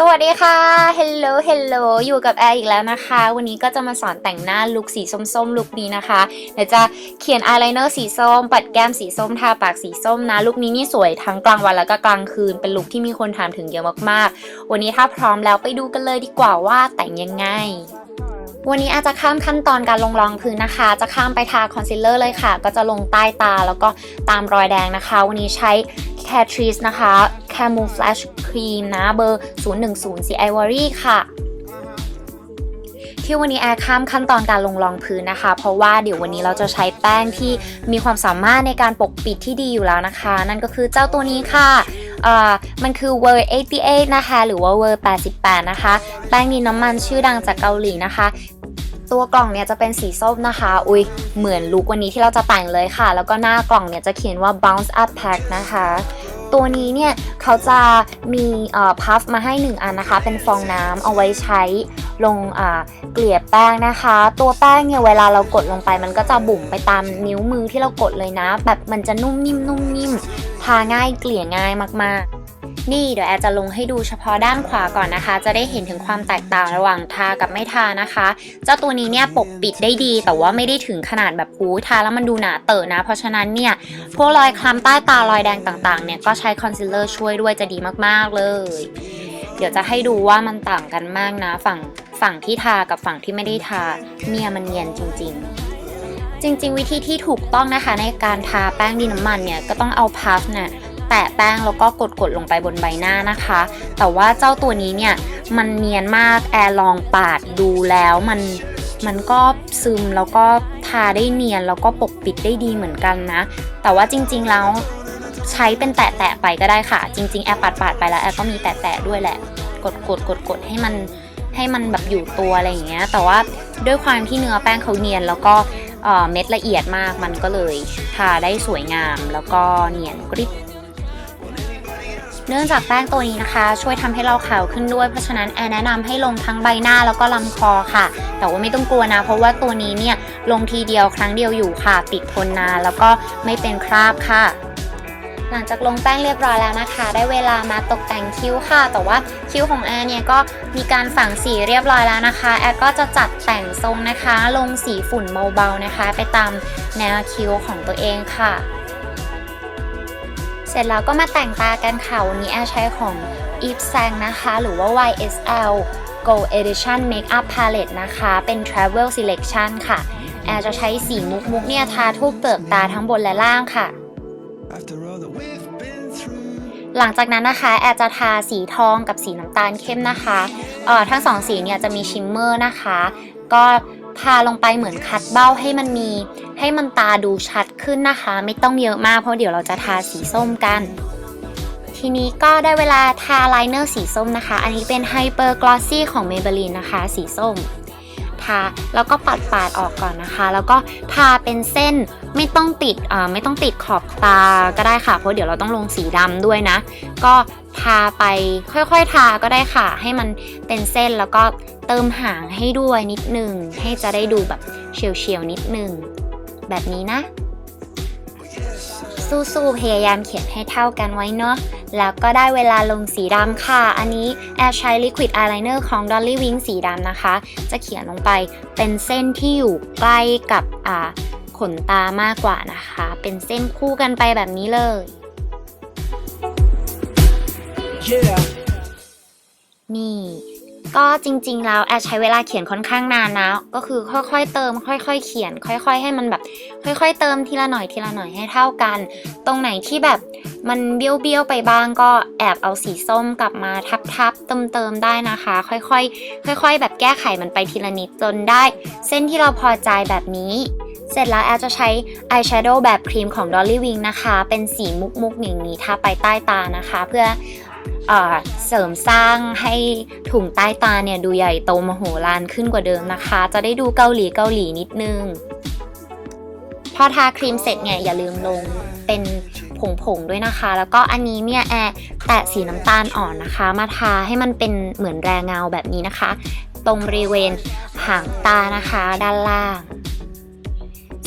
สวัสดีค่ะ Hello Hello อยู่กับแอร์อีกแล้วนะคะ วันนี้ก็จะมาสอนแต่งหน้าลุคสีส้มๆลุคนี้นะคะ เดี๋ยวจะเขียนอายไลเนอร์สีส้ม ปัดแก้มสีส้ม ทาปากสีส้มนะลุคนี้นี่สวยทั้งกลางวันแล้วก็กลางคืน เป็นลุคที่มีคนถามถึงเยอะมากๆ วันนี้ถ้าพร้อมแล้วไปดูกันเลยดีกว่าว่าแต่งยังไง วันนี้อาจจะข้ามขั้นตอนการลงรองพื้นนะคะ จะข้ามไปทาคอนซีลเลอร์เลยค่ะ ก็จะลงใต้ตาแล้วก็ตามรอยแดงนะคะ วันนี้ใช้ Catrice นะคะ Camouflage Cream นะ เบอร์ 010 สี Ivory ค่ะที่วันนี้แอร์ข้ามขั้นตอนการลงรองพื้นนะคะ เพราะว่าเดี๋ยววันนี้เราจะใช้แป้งที่มีความสามารถในการปกปิดที่ดีอยู่แล้วนะคะ นั่นก็คือเจ้าตัวนี้ค่ะ อ่ามันคือ w o r 88 นะคะ หรือว่า w o r 88 นะคะ แป้งดินน้ำมันชื่อดังจากเกาหลีนะคะตัวกล่องเนี่ยจะเป็นสีส้มนะคะ อุ้ยเหมือนลุควันนี้ที่เราจะแต่งเลยค่ะ แล้วก็หน้ากล่องเนี่ยจะเขียนว่า bounce up pack นะคะ ตัวนี้เนี่ยเขาจะมีพัฟมาให้ 1 อันนะคะ เป็นฟองน้ำเอาไว้ใช้ลงเกลี่ยแป้งนะคะ ตัวแป้งเนี่ยเวลาเรากดลงไป มันก็จะบุ๋มไปตามนิ้วมือที่เรากดเลยนะ แบบมันจะนุ่มนิ่มนุ่มนิ่มทาง่ายเกลี่ยง่ายมากๆ นี่เดี๋ยวแอร์จะลงให้ดูเฉพาะด้านขวาก่อนนะคะ จะได้เห็นถึงความแตกต่างระหว่างทากับไม่ทานะคะ เจ้าตัวนี้เนี่ยปกปิดได้ดี แต่ว่าไม่ได้ถึงขนาดแบบหูทาแล้วมันดูหนาเตอะนะ เพราะฉะนั้นเนี่ยพวกรอยคล้ำใต้ตารอยแดงต่างๆเนี่ยก็ใช้คอนซีลเลอร์ช่วยด้วยจะดีมากๆเลย เดี๋ยวจะให้ดูว่ามันต่างกันมากนะ ฝั่งฝั่งที่ทากับฝั่งที่ไม่ได้ทาเนี่ยมันเนียนจริง ๆจริงๆ วิธีที่ถูกต้องนะคะในการทาแป้งดินน้ำมันเนี่ยก็ต้องเอาพัฟเนี่ย แตะแป้งแล้วก็กดๆลงไปบนใบหน้านะคะ แต่ว่าเจ้าตัวนี้เนี่ยมันเนียนมากแอร์ลองปาดดูแล้วมันมันก็ซึมแล้วก็ทาได้เนียนแล้วก็ปกปิดได้ดีเหมือนกันนะ แต่ว่าจริงๆแล้วใช้เป็นแตะๆไปก็ได้ค่ะ จริง ๆ แอร์ปาดปาดไปแล้วแอร์ก็มีแตะๆด้วยแหละ กดกดกดกดให้มันให้มันแบบอยู่ตัวอะไรอย่างเงี้ย แต่ว่าด้วยความที่เนื้อแป้งเขาเนียนแล้วก็เอ่อเม็ดละเอียดมากมันก็เลยทาได้สวยงามแล้วก็เนียนกริบ เนื่องจากแป้งตัวนี้นะคะ ช่วยทำให้เราขาวขึ้นด้วย เพราะฉะนั้นแอนแนะนำให้ลงทั้งใบหน้าแล้วก็ลำคอค่ะ แต่ว่าไม่ต้องกลัวนะ เพราะว่าตัวนี้เนี่ยลงทีเดียวครั้งเดียวอยู่ค่ะ ติดทนนานแล้วก็ไม่เป็นคราบค่ะหลังจากลงแป้งเรียบร้อยแล้วนะคะ ได้เวลามาตกแต่งคิ้วค่ะ แต่ว่าคิ้วของแอร์เนี่ยก็มีการฝังสีเรียบร้อยแล้วนะคะแอร์ก็จะจัดแต่งทรงนะคะ ลงสีฝุ่นเบาๆนะคะ ไปตามแนวคิ้วของตัวเองค่ะ เสร็จแล้วก็มาแต่งตากันค่ะวันนี้แอร์ใช้ของ Eve Sang นะคะ หรือว่า YSL Gold Edition Makeup Palette นะคะ เป็น Travel Selection ค่ะ แอร์จะใช้สีมุกมุกๆเนี่ยทาทุกเปลือกตาทั้งบนและล่างค่ะ After all that we've been through หลังจากนั้นนะคะ แอร์จะทาสีทองกับสีน้ำตาลเข้มนะคะเอ่อทั้งสองสีเนี่ยจะมีชิมเมอร์นะคะ ก็ ทาลงไปเหมือนคัดเบ้าให้มันมี ให้มันตาดูชัดขึ้นนะคะ ไม่ต้องเยอะมากเพราะเดี๋ยวเราจะทาสีส้มกัน ทีนี้ก็ได้เวลาทาไลเนอร์สีส้มนะคะ อันนี้เป็น Hyper Glossy ของ Maybelline นะคะ สีส้มทาแล้วก็ปัดปาดออกก่อนนะคะ แล้วก็ทาเป็นเส้นไม่ต้องติดไม่ต้องติดขอบตาก็ได้ค่ะ เพราะเดี๋ยวเราต้องลงสีดำด้วยนะ ก็ทาไปค่อยๆ ทาก็ได้ค่ะ ให้มันเป็นเส้นแล้วก็ เติมหางให้ด้วยนิดนึง ให้จะได้ดูแบบเฉียวๆนิดนึง แบบนี้นะ สู้ๆพยายามเขียนให้เท่ากันไว้เนาะแล้วก็ได้เวลาลงสีดำค่ะ อันนี้แอร์ใช้ Liquid Eyeliner ของ Dolly Wing สีดำนะคะ จะเขียนลงไปเป็นเส้นที่อยู่ใกล้กับอ่าขนตามากกว่านะคะ เป็นเส้นคู่กันไปแบบนี้เลย yeah นี่ ก็จริง ๆ แล้วแอดใช้เวลาเขียนค่อนข้างนานนะ ก็คือค่อยๆ เติม ค่อย ๆ เขียน ค่อย ๆ ให้มันแบบ ค่อย ๆ เติมทีละหน่อยทีละหน่อยให้เท่ากัน ตรงไหนที่แบบมันเบี้ยวๆไปบ้างก็แอบเอาสีส้มกลับมาทับๆเติมๆได้นะคะ ค่อยๆ ค่อย ๆ แบบแก้ไขมันไปทีละนิดจนได้ เส้นที่เราพอใจแบบนี้ เสร็จแล้วแอดจะใช้อายแชโดว์แบบครีมของ Dolly Wing นะคะ เป็นสีมุกๆอย่างนี้ทาไปใต้ตานะคะ เพื่อ เสริมสร้างให้ถุงใต้ตาเนี่ยดูใหญ่โตมโหฬารขึ้นกว่าเดิมนะคะ จะได้ดูเกาหลีเกาหลีนิดนึง พอทาครีมเสร็จเนี่ยอย่าลืมลงเป็นผงๆด้วยนะคะ แล้วก็อันนี้เนี่ยแอร์แตะสีน้ำตาลอ่อนนะคะ มาทาให้มันเป็นเหมือนแรงเงาแบบนี้นะคะ ตรงบริเวณหางตานะคะด้านล่าง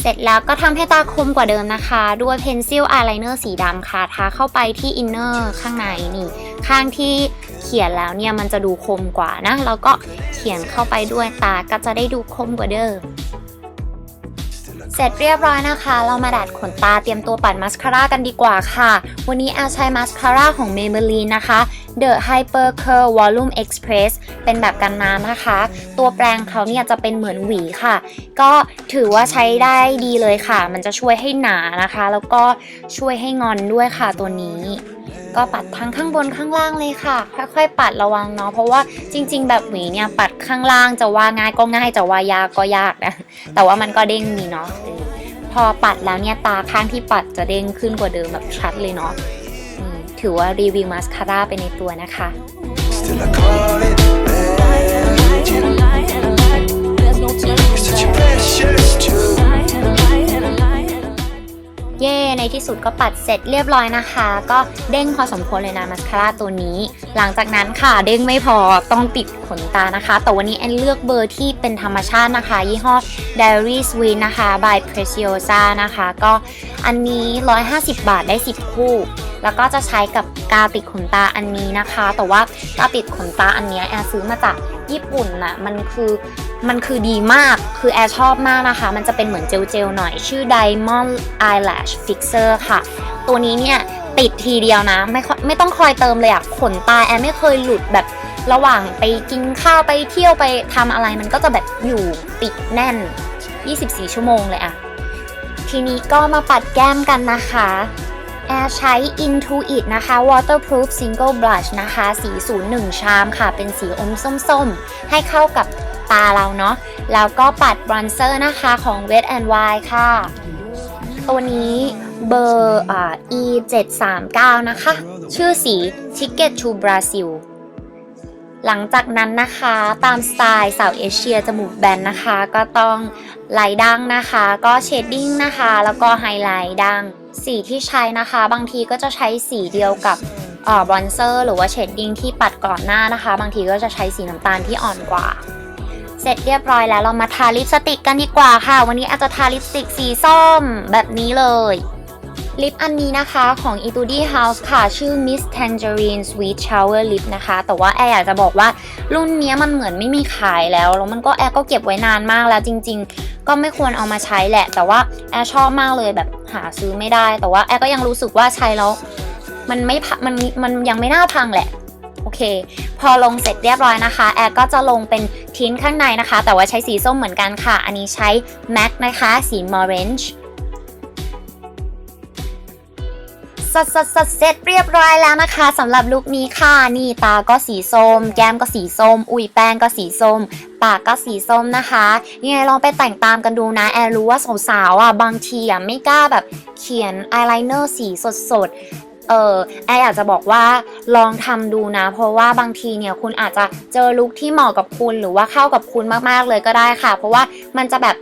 เสร็จแล้วก็ทำให้ตาคมกว่าเดิมนะคะ ด้วยเพนซิลอายไลเนอร์สีดำค่ะทาเข้าไปที่อินเนอร์ข้างในนี่ ข้างที่เขียนแล้วเนี่ยมันจะดูคมกว่านะ แล้วก็เขียนเข้าไปด้วยตาก็จะได้ดูคมกว่าเดิม เสร็จเรียบร้อยนะคะ เรามาดัดขนตาเตรียมตัวปัดมาสคาร่ากันดีกว่าค่ะ วันนี้แอลใช้มาสคาร่าของ Maybelline นะคะ The Hyper Curl Volume Express เป็นแบบกันน้ำนะคะ ตัวแปรงเขาเนี่ยจะเป็นเหมือนหวีค่ะ ก็ถือว่าใช้ได้ดีเลยค่ะ มันจะช่วยให้หนานะคะ แล้วก็ช่วยให้งอนด้วยค่ะตัวนี้ ก็ปัดทั้งข้างบนข้างล่างเลยค่ะ ค่อยๆปัดระวังเนาะเพราะว่าจริง ๆ แบบหวีเนี่ยปัดข้างล่างจะว่าง่ายก็ง่ายจะว่ายากก็ยากนะแต่ว่ามันก็เด้งดีเนาะพอปัดแล้วเนี่ยตาข้างที่ปัดจะเด้งขึ้นกว่าเดิมแบบชัดเลยเนาะถือว่ารีวิวมาสคาร่าไปในตัวนะคะ ที่สุดก็ปัดเสร็จเรียบร้อยนะคะ ก็เด้งพอสมควรเลยนะมาสคาร่าตัวนี้ หลังจากนั้นค่ะเด้งไม่พอต้องติดขนตานะคะ แต่วันนี้แอนเลือกเบอร์ที่เป็นธรรมชาตินะคะ ยี่ห้อ Diary Sweet นะคะ by Preciosa นะคะ ก็อันนี้ 150 บาทได้ 10 คู่ แล้วก็จะใช้กับกาวติดขนตาอันนี้นะคะ แต่ว่ากาวติดขนตาอันนี้แอร์ซื้อมาจากญี่ปุ่นน่ะมันคือมันคือดีมากคือแอร์ชอบมากนะคะ มันจะเป็นเหมือนเจลๆหน่อยชื่อ Diamond Eyelash Fixer ค่ะ ตัวนี้เนี่ยติดทีเดียวนะ ไม่ค่อยไม่ต้องคอยเติมเลยอะขนตาแอร์ไม่เคยหลุดแบบระหว่างไปกินข้าวไปเที่ยวไปทำอะไรมันก็จะแบบอยู่ติดแน่น 24 ชั่วโมงเลยอะทีนี้ก็มาปัดแก้มกันนะคะ แอร์ใช้ Intuit นะคะ Waterproof Single Blush นะคะ สี 01 ชามค่ะ เป็นสีอมส้มๆ ให้เข้ากับตาเราเนาะ แล้วก็ปัดบรอนเซอร์นะคะของ Wet n Wild ค่ะ ตัวนี้เบอร์อ่า E 7 3 9นะคะ ชื่อสี Ticket to Brazil หลังจากนั้นนะคะตามสไตล์สาวเอเชียจมูกแบนนะคะ ก็ต้องไลดั้งนะคะ ก็เชดดิ้งนะคะ แล้วก็ไฮไลท์ดั้ง สีที่ใช้นะคะ บางทีก็จะใช้สีเดียวกับบรอนเซอร์หรือว่าเชดดิ้งที่ปัดก่อนหน้านะคะ บางทีก็จะใช้สีน้ำตาลที่อ่อนกว่า เสร็จเรียบร้อยแล้วเรามาทาลิปสติกกันดีกว่าค่ะ วันนี้อาจจะทาลิปสติกสีส้มแบบนี้เลย ลิปอันนี้นะคะของ e t u d i House ค่ะ ชื่อ Miss Tangerine Sweet Shower Lip นะคะ แต่ว่าแอร์อยากจะบอกว่ารุ่นเนี้ยมันเหมือนไม่มีขายแล้ว แล้วมันก็แอร์ก็เก็บไว้นานมากแล้วจริง ๆ ก็ไม่ควรเอามาใช้แหละ แต่ว่าแอร์ชอบมากเลยแบบหาซื้อไม่ได้ แต่ว่าแอร์ก็ยังรู้สึกว่าใช้แล้วมันไม่พัมันมันยังไม่น่าพังแหละโอเค พอลงเสร็จเรียบร้อยนะคะ แอร์ก็จะลงเป็นทิ้นข้างในนะคะ แต่ว่าใช้สีส้มเหมือนกันค่ะ อันนี้ใช้ MAC นะคะ สี Morange สดสดสดเสร็จเรียบร้อยแล้วนะคะสำหรับลุคนี้ค่ะนี่ตาก็สีส้ม แก้มก็สีส้ม อุ้ยแป้งก็สีส้ม ปากก็สีส้มนะคะยังไงลองไปแต่งตามกันดูนะแอรรู้ว่าสาวๆอะบางทีอะไม่กล้าแบบเขียนอายไลเนอร์สีสดๆเออแอร์อยากจะบอกว่าลองทำดูนะ เพราะว่าบางทีเนี่ยคุณอาจจะเจอลุคที่เหมาะกับคุณหรือว่าเข้ากับคุณมากๆเลยก็ได้ค่ะ เพราะว่ามันจะแบบ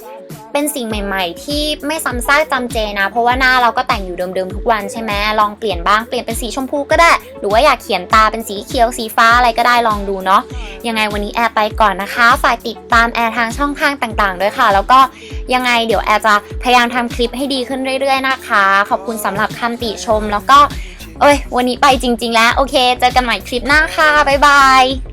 เป็นสิ่งใหม่ ๆ ที่ไม่ซ้ำซากจำเจนะ เพราะว่าหน้าเราก็แต่งอยู่เดิมๆทุกวันใช่ไหมลองเปลี่ยนบ้างเปลี่ยนเป็นสีชมพูก็ได้ หรือว่าอยากเขียนตาเป็นสีเขียวสีฟ้าอะไรก็ได้ลองดูเนาะยังไงวันนี้แอร์ไปก่อนนะคะฝ่ายติดตามแอร์ทางช่องทางต่างๆ ด้วยค่ะ แล้วก็ยังไงเดี๋ยวแอร์จะพยายามทำคลิปให้ดีขึ้นเรื่อย ๆ นะคะ ขอบคุณสำหรับคำติชมแล้วก็เอ้ย วันนี้ไปจริง ๆ แล้ว โอเค เจอกันใหม่คลิปหน้าค่ะ บ๊ายบาย